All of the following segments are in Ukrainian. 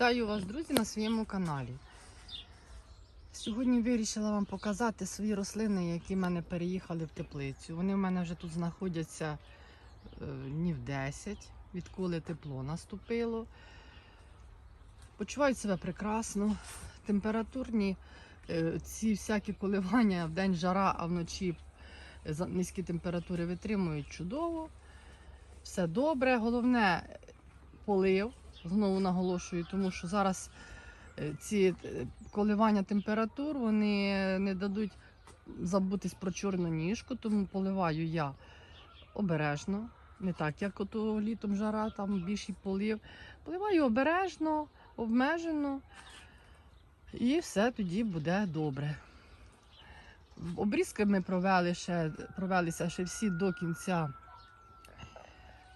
Вітаю вас, друзі, на своєму каналі. Сьогодні вирішила вам показати свої рослини, які в мене переїхали в теплицю. Вони в мене вже тут знаходяться е, днів 10, відколи тепло наступило. Почувають себе прекрасно. Температурні е, ці всякі коливання в день жара, а вночі е, низькі температури витримують чудово. Все добре. Головне полив. Знову наголошую, тому що зараз е, ці е, коливання температур вони не дадуть забутись про чорну ніжку, тому поливаю я обережно. Не так, як ото літом жара, там більший полив. Поливаю обережно, обмежено, і все тоді буде добре. Обрізки ми провели ще, провелися ще всі до кінця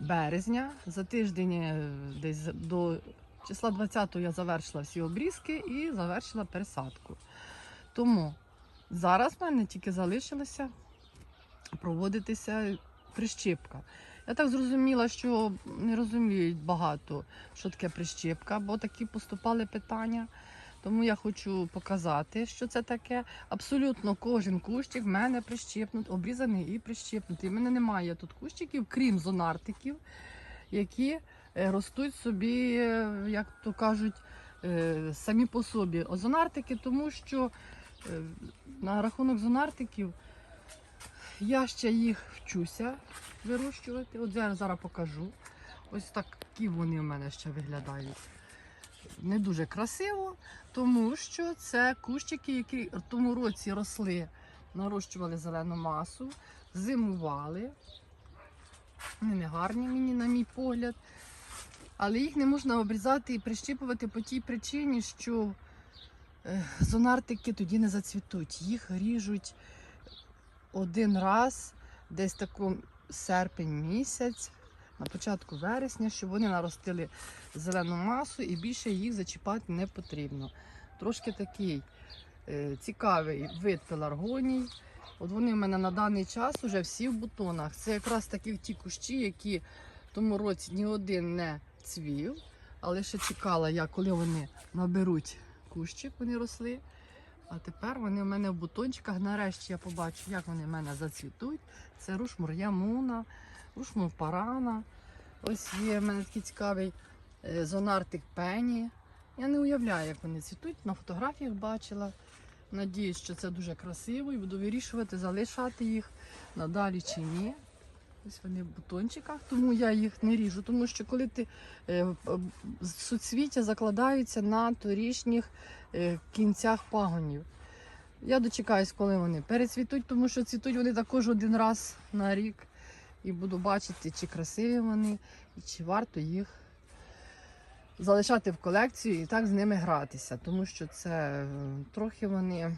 березня. За тиждень е, десь до числа 20 я завершила всі обрізки і завершила пересадку. Тому зараз в мене тільки залишилося проводитися прищепка. Я так зрозуміла, що не розуміють багато, що таке прищепка, бо такі поступали питання. Тому я хочу показати, що це таке. Абсолютно кожен кущик в мене прищепнут, обрізаний і прищепнутий. У мене немає тут кущиків, крім зонартиків, які е, ростуть собі, е, як то кажуть, е, самі по собі. Озонартики, тому що на рахунок зонартиків я ще їх вчуся вирощувати. От я зараз покажу. Ось такі вони в мене ще виглядають. Не дуже красиво, тому що це кущики, які в тому році росли, нарощували зелену масу, зимували. Вони не гарні мені, на мій погляд. Але їх не можна обрізати і прищіпувати по тій причині, що е, зонартики тоді не зацвітуть. Їх ріжуть один раз, десь таку серпень місяць, на початку вересня, щоб вони наростили зелену масу і більше їх зачіпати не потрібно. Трошки такий е, цікавий вид пеларгоній. От вони в мене на даний час вже всі в бутонах. Це якраз такі ті кущі, які в тому році ні один не цвів, але ще чекала я, коли вони наберуть кущик, вони росли. А тепер вони в мене в бутончиках. Нарешті я побачу, як вони в мене зацвітуть. Це рушмур ямуна, рушмур парана. Ось є в мене такий цікавий е, зонартик пені. Я не уявляю, як вони цвітуть. На фотографіях бачила. Надіюсь, що це дуже красиво і буду вирішувати, залишати їх надалі чи ні. Ось вони в бутончиках, тому я їх не ріжу. Тому що коли ти е, е, суцвіття закладаються на торішніх е, кінцях пагонів. Я дочекаюсь, коли вони перецвітуть, тому що цвітуть вони також один раз на рік. І буду бачити, чи красиві вони, і чи варто їх залишати в колекцію і так з ними гратися, тому що це трохи вони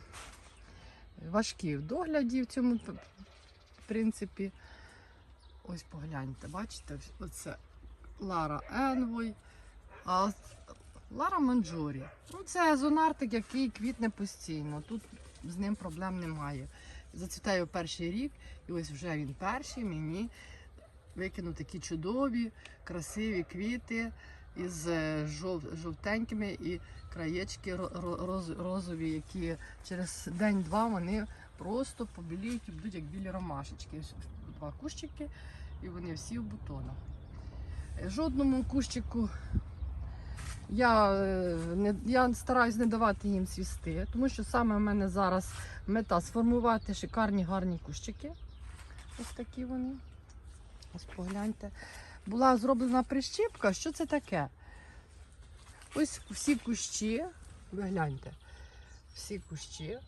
важкі в догляді в цьому п- принципі. Ось погляньте, бачите, оце Лара Енвой, а Лара Манджорі. Ну, це зонартик, який квітне постійно. Тут з ним проблем немає. Зацвітає в перший рік, і ось вже він перший мені викинув такі чудові, красиві квіти із е, жов- жовтенькими і краєчки ро- ро- роз- розові, які через день-два вони просто побіліють і будуть як білі ромашечки. Два кущики, і вони всі в бутонах. Е, Жодному кущику я, е, не, я стараюсь не давати їм цвісти, тому що саме в мене зараз мета сформувати шикарні гарні кущики. Ось такі вони. Ось погляньте. Була зроблена прищіпка. Що це таке? Ось всі кущі, ви гляньте, всі кущі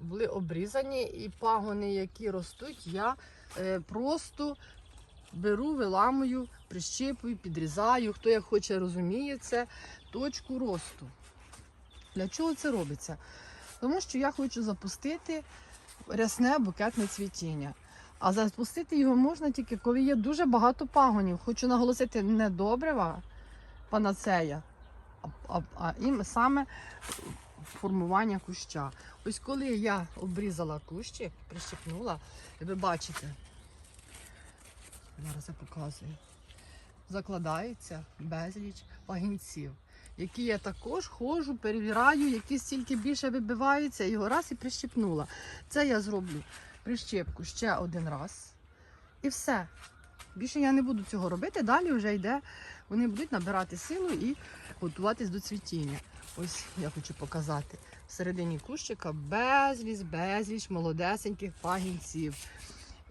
були обрізані, і пагони, які ростуть, я просто беру, виламую, прищіпую, підрізаю. Хто як хоче розуміє це, точку росту. Для чого це робиться? Тому що я хочу запустити рясне букетне цвітіння. А запустити його можна тільки, коли є дуже багато пагонів. Хочу наголосити, не добрива панацея, а, а, а ім саме формування куща. Ось коли я обрізала кущик, прищепнула, і ви бачите, зараз я показую, закладається безліч пагінців. які я також ходжу, перевіряю, які стільки більше вибиваються, його раз і прищепнула. Це я зроблю прищепку ще один раз. І все. Більше я не буду цього робити. Далі вже йде, вони будуть набирати силу і готуватись до цвітіння. Ось я хочу показати. Всередині кущика безліч, безліч молодесеньких пагінців.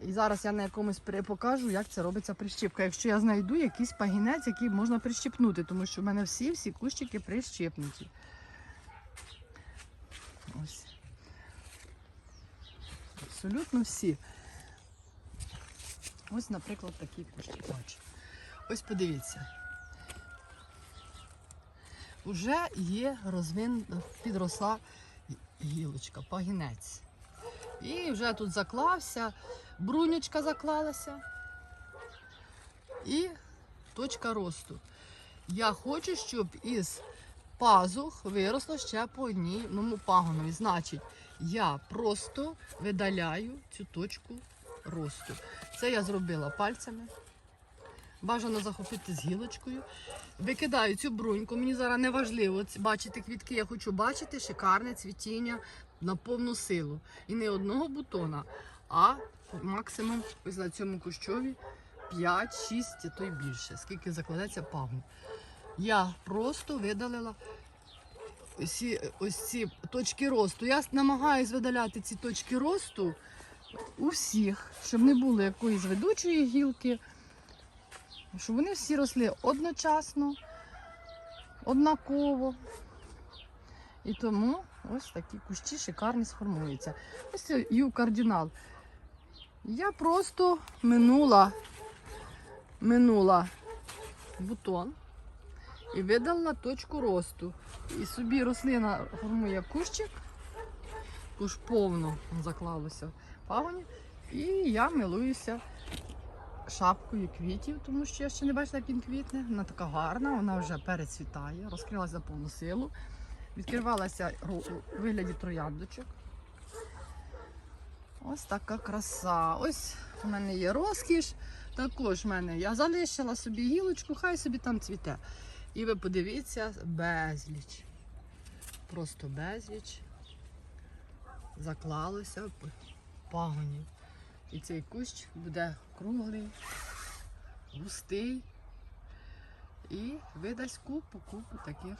І зараз я на якомусь покажу, як це робиться прищіпка. Якщо я знайду якийсь пагінець, який можна прищепнути, тому що в мене всі всі кущики прищепнуті. Ось. Абсолютно всі. Ось, наприклад, такий кущик. Ось подивіться. Уже є розвин, підросла гілочка, пагінець. І вже тут заклався, брунючка заклалася і точка росту. Я хочу, щоб із пазух виросло ще по одному пагону. Значить, я просто видаляю цю точку росту. Це я зробила пальцями. Бажано захопити з гілочкою. Викидаю цю бруньку. Мені зараз не важливо бачити квітки. Я хочу бачити шикарне цвітіння на повну силу. І не одного бутона, а максимум ось на цьому кущові 5-6, а то й більше, скільки закладеться пагон. Я просто видалила ці, ось ці точки росту. Я намагаюся видаляти ці точки росту у всіх, щоб не було якоїсь ведучої гілки, щоб вони всі росли одночасно, однаково. І тому ось такі кущі шикарні сформуються. Ось це ю-кардинал. Я просто минула, минула бутон і видала точку росту. І собі рослина формує кущик, куш повно заклалося в пагоні. І я милуюся шапкою квітів, тому що я ще не бачила, як він квітне. Вона така гарна, вона вже перецвітає, розкрилася на повну силу. Відкривалася у вигляді трояндочок. Ось така краса. Ось у мене є розкіш. Також в мене я залишила собі гілочку, хай собі там цвіте. І ви подивіться, безліч. Просто безліч. Заклалося в пагоні. І цей кущ буде круглий, густий і видасть купу купу таких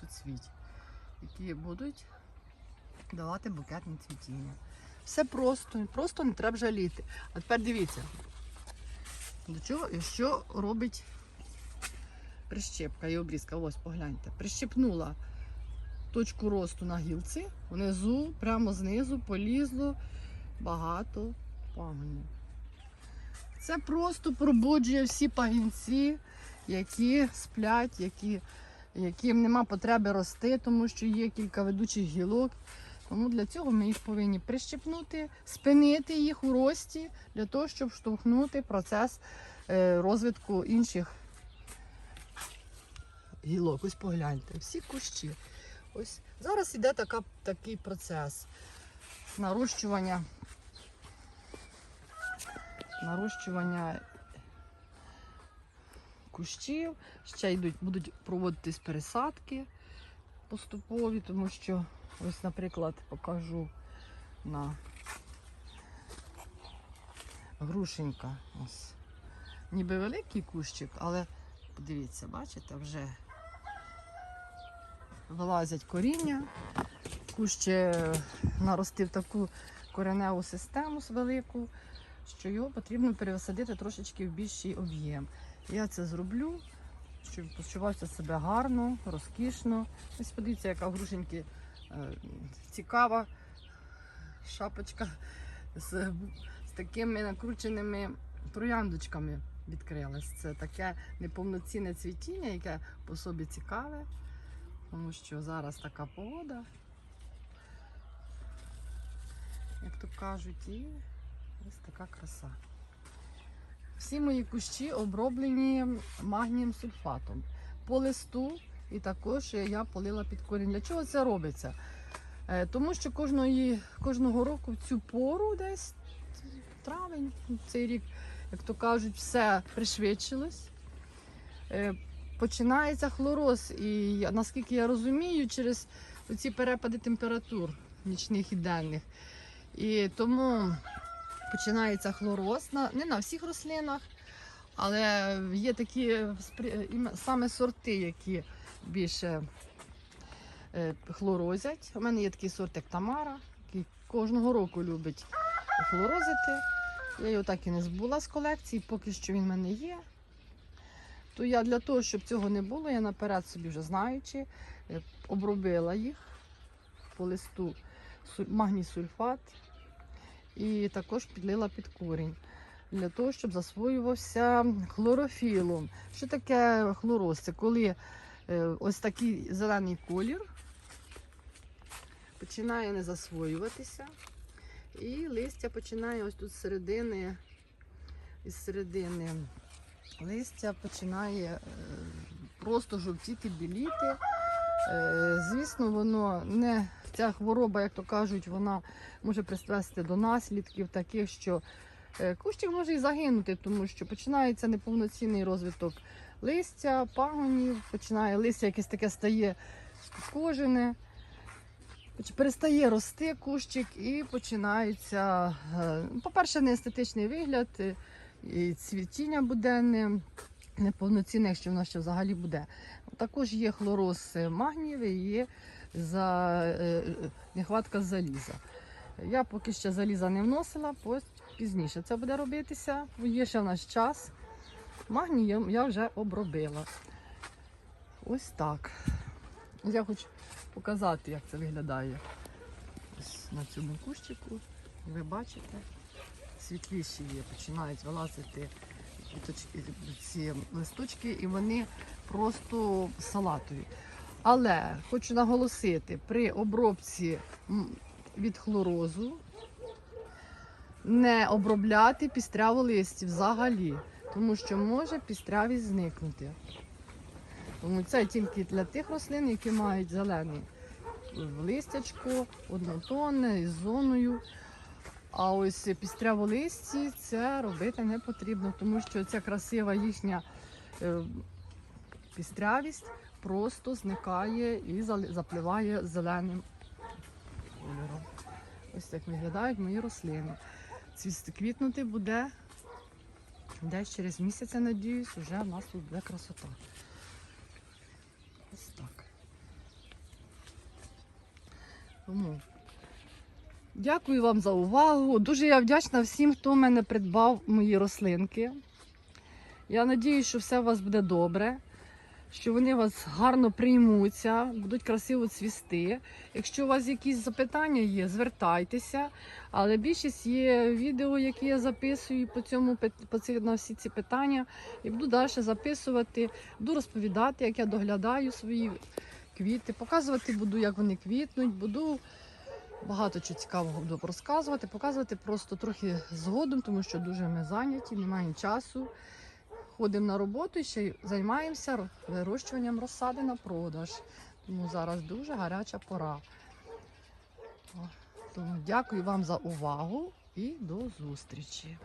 суцвіть, які будуть давати букетне цвітіння. Все просто, просто не треба жаліти. А тепер дивіться, до чого і що робить прищепка і обрізка. Ось погляньте. Прищепнула точку росту на гілці, внизу, прямо знизу полізло багато пагонів. Це просто пробуджує всі пагінці, які сплять, які, яким нема потреби рости, тому що є кілька ведучих гілок. Тому для цього ми їх повинні прищепнути, спинити їх у рості для того, щоб штовхнути процес е, розвитку інших гілок. Ось погляньте, всі кущі. Ось зараз іде така, такий процес нарощування, нарощування кущів. Ще йдуть, будуть проводитись пересадки поступові, тому що ось, наприклад, покажу на грушенька. Ось. Ніби великий кущик, але подивіться, бачите, вже вилазять коріння. Кущ е, наростив таку кореневу систему велику, що його потрібно пересадити трошечки в більший об'єм. Я це зроблю, щоб почувався себе гарно, розкішно. Ось подивіться, яка грушеньки е, цікава шапочка з, з такими накрученими трояндочками відкрилась. Це таке неповноцінне цвітіння, яке по собі цікаве, тому що зараз така погода, як то кажуть, і ось така краса. Всі мої кущі оброблені магнієм сульфатом по листу, і також я полила під корінь. Для чого це робиться? Е, Тому що кожної, кожного року в цю пору, десь травень, цей рік, як то кажуть, все пришвидшилось. Е, починається хлороз. І наскільки я розумію, через ці перепади температур нічних і денних. І тому починається хлороз не на всіх рослинах, але є такі саме сорти, які більше е, хлорозять. У мене є такий сорт, як Тамара, який кожного року любить хлорозити. Я його так і не збула з колекції, поки що він в мене є. То я для того, щоб цього не було, я наперед собі вже знаючи, е, обробила їх по листу магній сульфат і також підлила під корінь. Для того, щоб засвоювався хлорофілом. Що таке хлороз? Це коли е, ось такий зелений колір починає не засвоюватися, і листя починає ось тут з середини, із середини листя починає е, просто жовтіти, біліти. Е, Звісно, воно не ця хвороба, як то кажуть, вона може призвести до наслідків таких, що е, кущик може і загинути, тому що починається неповноцінний розвиток листя, пагонів, починає листя якесь таке стає скукожене, поч- перестає рости кущик і починається, е, по-перше, неестетичний вигляд, е, і цвітіння буденне, неповноцінне, якщо воно ще взагалі буде. Також є хлороз магнієвий, є за е, е, нехватка заліза. Я поки ще заліза не вносила, пізніше це буде робитися. Є ще в нас час. Магній я- я вже обробила. Ось так. Я хочу показати, як це виглядає ось на цьому кущику. Ви бачите, світліші є, починають вилазити ці листочки, і вони просто салатові. Але хочу наголосити, при обробці від хлорозу не обробляти пістряву листя взагалі, тому що може пістрявість зникнути. Тому це тільки для тих рослин, які мають зелений листячко, однотонне із зоною. А ось пістряволисті це робити не потрібно, тому що ця красива їхня е, пістрявість просто зникає і запливає зеленим кольором. Ось так виглядають мої рослини. Цвісти квітнути буде десь через місяць, я надіюсь, вже в нас тут буде красота. Ось так. Тому дякую вам за увагу. Дуже я вдячна всім, хто мене придбав мої рослинки. Я надіюсь, що все у вас буде добре, що вони вас гарно приймуться, будуть красиво цвісти. Якщо у вас якісь запитання є, звертайтеся. Але більшість є відео, які я записую по цьому по ці, на всі ці питання. І буду далі записувати, буду розповідати, як я доглядаю свої квіти, показувати буду, як вони квітнуть, буду багато чого цікавого буду розказувати, показувати просто трохи згодом, тому що дуже ми зайняті, немає часу. Ходимо на роботу і ще й займаємося вирощуванням розсади на продаж. Тому зараз дуже гаряча пора. Тому дякую вам за увагу і до зустрічі.